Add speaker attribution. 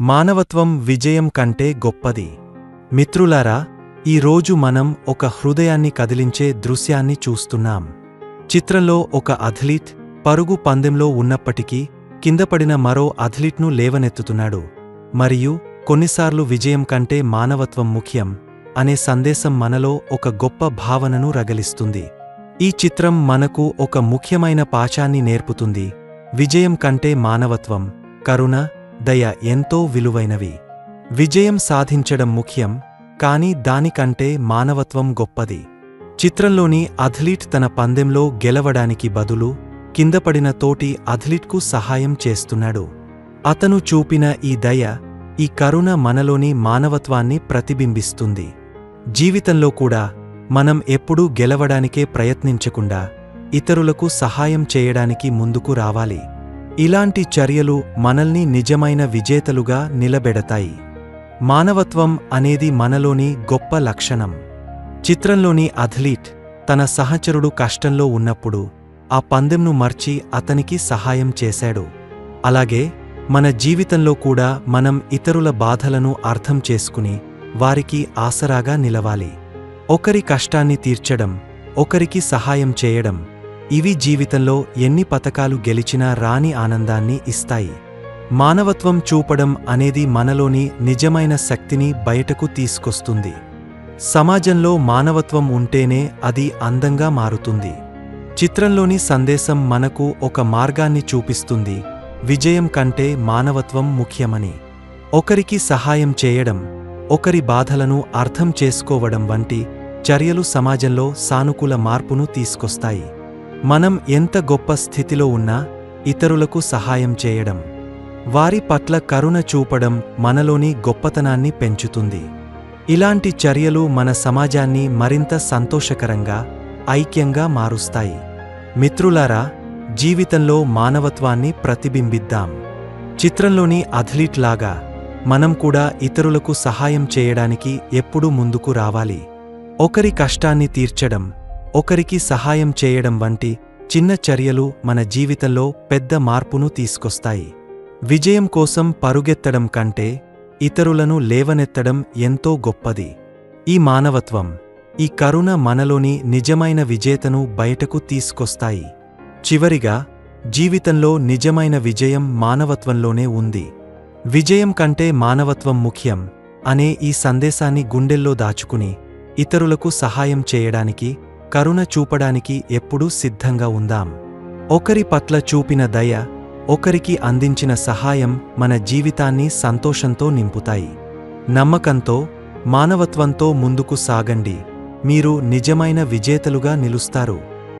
Speaker 1: మానవత్వం విజయం కంటే గొప్పది. మిత్రులారా ఈ రోజు మనం ఒక హృదయాన్ని కదిలించే దృశ్యాన్ని చూస్తున్నాం. చిత్రంలో ఒక అథ్లీట్ పరుగు పందెంలో ఉన్నప్పటికీ కిందపడిన మరో అథ్లీట్ను లేవనెత్తుతున్నాడు. మరియు కొన్నిసార్లు విజయం కంటే మానవత్వం ముఖ్యం అనే సందేశం మనలో ఒక గొప్ప భావనను రగలిస్తుంది. ఈ చిత్రం మనకు ఒక ముఖ్యమైన పాఠాన్ని నేర్పుతుంది. విజయం కంటే మానవత్వం కరుణ దయ ఎంతో విలువైనవి. విజయం సాధించడం ముఖ్యం కాని దానికంటే మానవత్వం గొప్పది. చిత్రంలోని అథ్లీట్ తన పందెంలో గెలవడానికి బదులు కిందపడిన తోటి అథ్లీట్కు సహాయం చేస్తున్నాడు. అతను చూపిన ఈ దయ ఈ కరుణ మనలోని మానవత్వాన్ని ప్రతిబింబిస్తుంది. జీవితంలో కూడా మనం ఎప్పుడూ గెలవడానికే ప్రయత్నించకుండా ఇతరులకు సహాయం చేయడానికి ముందుకు రావాలి. ఇలాంటి చర్యలు మనల్ని నిజమైన విజేతలుగా నిలబెడతాయి. మానవత్వం అనేది మనలోని గొప్ప లక్షణం. చిత్రంలోని అథ్లీట్ తన సహచరుడు కష్టంలో ఉన్నప్పుడు ఆ పందెంను మర్చి అతనికి సహాయం చేశాడు. అలాగే మన జీవితంలో కూడా మనం ఇతరుల బాధలను అర్థం చేసుకుని వారికి ఆసరాగా నిలవాలి. ఒకరి కష్టాన్ని తీర్చడం ఒకరికి సహాయం చేయడం ఇవి జీవితంలో ఎన్ని పతకాలు గెలిచినా రాని ఆనందాన్ని ఇస్తాయి. మానవత్వం చూపడం అనేది మనలోని నిజమైన శక్తిని బయటకు తీసుకొస్తుంది. సమాజంలో మానవత్వం ఉంటేనే అది అందంగా మారుతుంది. చిత్రంలోని సందేశం మనకు ఒక మార్గాన్ని చూపిస్తుంది. విజయం కంటే మానవత్వం ముఖ్యమని. ఒకరికి సహాయం చేయడం ఒకరి బాధలను అర్థం చేసుకోవడం వంటి చర్యలు సమాజంలో సానుకూల మార్పును తీసుకొస్తాయి. మనం ఎంత గొప్ప స్థితిలో ఉన్నా ఇతరులకు సహాయం చేయడం వారి పట్ల కరుణ చూపడం మనలోని గొప్పతనాన్ని పెంచుతుంది. ఇలాంటి చర్యలు మన సమాజాన్ని మరింత సంతోషకరంగా ఐక్యంగా మారుస్తాయి. మిత్రులారా జీవితంలో మానవత్వాన్ని ప్రతిబింబిద్దాం. చిత్రంలోని అథ్లీట్ లాగా మనం కూడా ఇతరులకు సహాయం చేయడానికి ఎప్పుడూ ముందుకు రావాలి. ఒకరి కష్టాన్ని తీర్చడం ఒకరికి సహాయం చేయడం వంటి చిన్న చర్యలు మన జీవితంలో పెద్ద మార్పును తీసుకొస్తాయి. విజయం కోసం పరుగెత్తడం కంటే ఇతరులను లేవనెత్తడం ఎంతో గొప్పది. ఈ మానవత్వం ఈ కరుణ మనలోని నిజమైన విజేతను బయటకు తీసుకొస్తాయి. చివరిగా జీవితంలో నిజమైన విజయం మానవత్వంలోనే ఉంది. విజయం కంటే మానవత్వం ముఖ్యం అనే ఈ సందేశాన్ని గుండెల్లో దాచుకుని ఇతరులకు సహాయం చేయడానికి కరుణ చూపడానికి ఎప్పుడూ సిద్ధంగా ఉందాం. ఒకరి పట్ల చూపిన దయ ఒకరికి అందించిన సహాయం మన జీవితాన్ని సంతోషంతో నింపుతాయి. నమ్మకంతో మానవత్వంతో ముందుకు సాగండి. మీరు నిజమైన విజేతలుగా నిలుస్తారు.